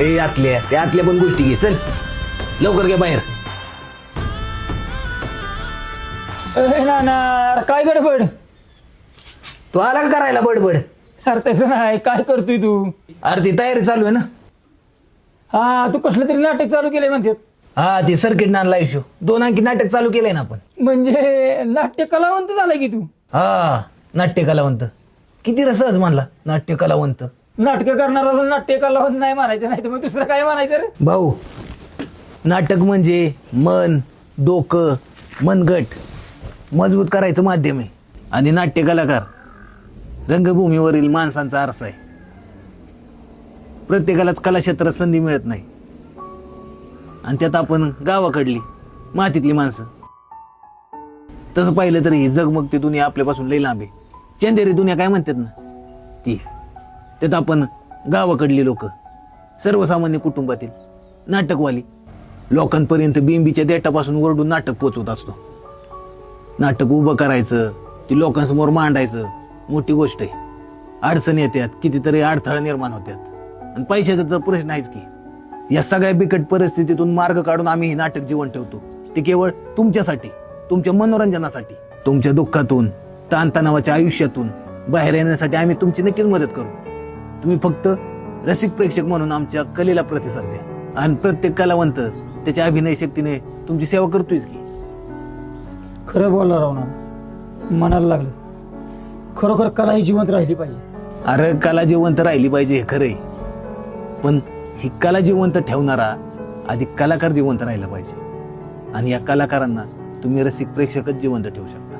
ए आतल्या. त्या आतल्या पण गोष्टी घे. चल. लवकर घे बाहेर. ए, ना ना अरे काय गडबड? तू आला का करायला बडबड? अरे तसं नाही. काय करतोय तू? अरे ती तयारी चालू आहे ना? हा तू कसलं तरी नाटक चालू केलंय म्हणते हा ती सर्किट नान लाईव्ह शो. दोन अंकी नाटक चालू केलंय ना आपण. म्हणजे नाट्य कलावंत झालाय की तू? हा नाट्य कलावंत किती रस सहज म्हणला नाट्य कलावंत नाटक करणारा नाट्य कलावंत नाही म्हणायचं नाही तर मग दुसरं काय म्हणायचं रे? भाऊ नाटक म्हणजे मन डोकं मनगट. मजबूत करायचं माध्यम आहे. आणि नाट्य कलाकार रंगभूमीवरील माणसांचा आरसा आहे. प्रत्येकालाच कलाक्षेत्रात संधी मिळत नाही. आणि त्यात आपण गावाकडली मातीतली माणसं. तसं पाहिलं तर ही जगमगती दुनिया आपल्यापासून लई लांब आहे. चंदेरी दुनिया काय म्हणतात ना? ती. त्यात आपण गावाकडली लोक सर्वसामान्य कुटुंबातील नाटकवाली. लोकांपर्यंत बिंबीच्या देठापासून वरडून नाटक पोचवत असतो. नाटक उभं करायचं ती लोकांसमोर मांडायचं मोठी गोष्ट आहे. अडचणी येतात कितीतरी अडथळा निर्माण होतात. आणि पैशाचा तर प्रश्न आहेच की या सगळ्या बिकट परिस्थितीतून मार्ग काढून आम्ही हे नाटक जीवन ठेवतो. ते केवळ तुमच्यासाठी तुमच्या मनोरंजनासाठी. तुमच्या दुःखातून ताणतणावाच्या आयुष्यातून बाहेर येण्यासाठी आम्ही तुमची नक्कीच मदत करू. तुम्ही फक्त रसिक प्रेक्षक म्हणून आमच्या कलेला प्रतिसाद द्या. आणि प्रत्येक कलावंत त्याच्या अभिनय शक्तीने तुमची सेवा करतोयच की. खरं बोलला ना मनाला लागलं. खरोखर कला ही जिवंत राहिली पाहिजे. अरे कला जिवंत राहिली पाहिजे हे खरंय. पण ही कला जिवंत ठेवणारा आधी कलाकार जिवंत राहिला पाहिजे. आणि या कलाकारांना तुम्ही रसिक प्रेक्षकच जिवंत ठेवू शकता.